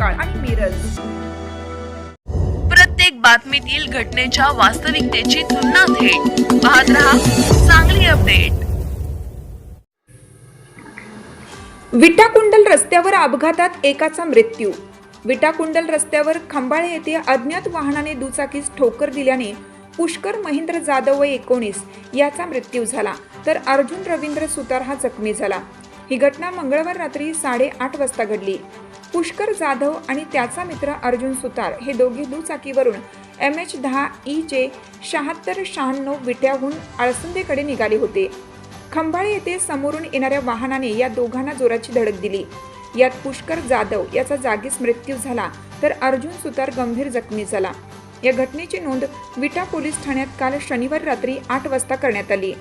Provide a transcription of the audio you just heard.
महांकाळ आणि मिरज प्रत्येक बातमीतील घटनेच्या वास्तविकतेची तुलना थेट. पाहत रहा चांगली अपडेट. विटाकुंडल रस्त्यावर अपघातात एकाचा मृत्यू. विटाकुंडल रस्त्यावर खंबाळे येथे अज्ञात वाहनाने दुचाकीस ठोकर दिल्याने पुष्कर महेंद्र जाधव व एकोणीस याचा मृत्यू झाला तर अर्जुन रवींद्र सुतार हा जखमी झाला. ही घटना मंगळवार रात्री साडेआठ वाजता घडली. पुष्कर जाधव आणि त्याचा मित्र अर्जुन सुतार हे दोघे दुचाकीवरून एम एच दहा ई जे शहात्तर शहाण्णव विट्याहून आळसंदेकडे निघाले होते. खंबाळे येथे समोरून येणाऱ्या वाहनाने या दोघांना जोराची धडक दिली. यात पुष्कर जाधव याचा जागीच मृत्यू झाला तर अर्जुन सुतार गंभीर जखमी झाला. या घटनेची नोंद विटा पोलीस ठाण्यात काल शनिवार रात्री आठ वाजता करण्यात आली.